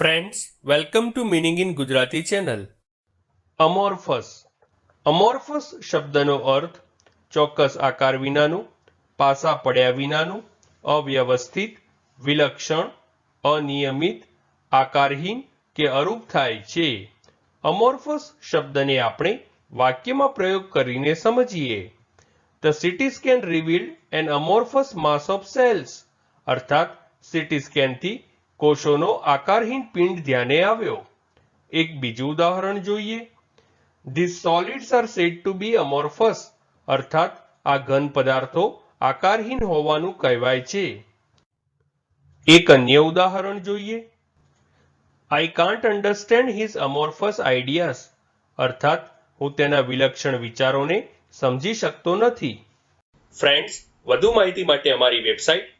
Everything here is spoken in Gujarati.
Friends welcome to meaning in Gujarati channel amorphous amorphous શબ્દનો અર્થ ચોક્કસ આકાર વિનાનું, પાસા પડ્યા વિનાનું, અવ્યવસ્થિત, વિલક્ષણ, અનિયમિત, આકારહીન કે અરૂપ થાય છે. અમોર્ફસ શબ્દને આપણે વાક્યમાં પ્રયોગ કરીને સમજીએ. The CT scan revealed an amorphous mass of cells અર્થાત સિટી સ્કેનથી કોષોનો આકારહીન પિંડ ધ્યાને આવ્યો. એક બીજું ઉદાહરણ જોઈએ. This solids are said to be amorphous અર્થાત આ ઘન પદાર્થો આકારહીન હોવાનું કહેવાય છે. એક અન્ય ઉદાહરણ જોઈએ. I can't understand his amorphous ideas અર્થાત હું તેના વિલક્ષણ વિચારોને સમજી શકતો નથી. ફ્રેન્ડ્સ વધુ માહિતી માટે અમારી website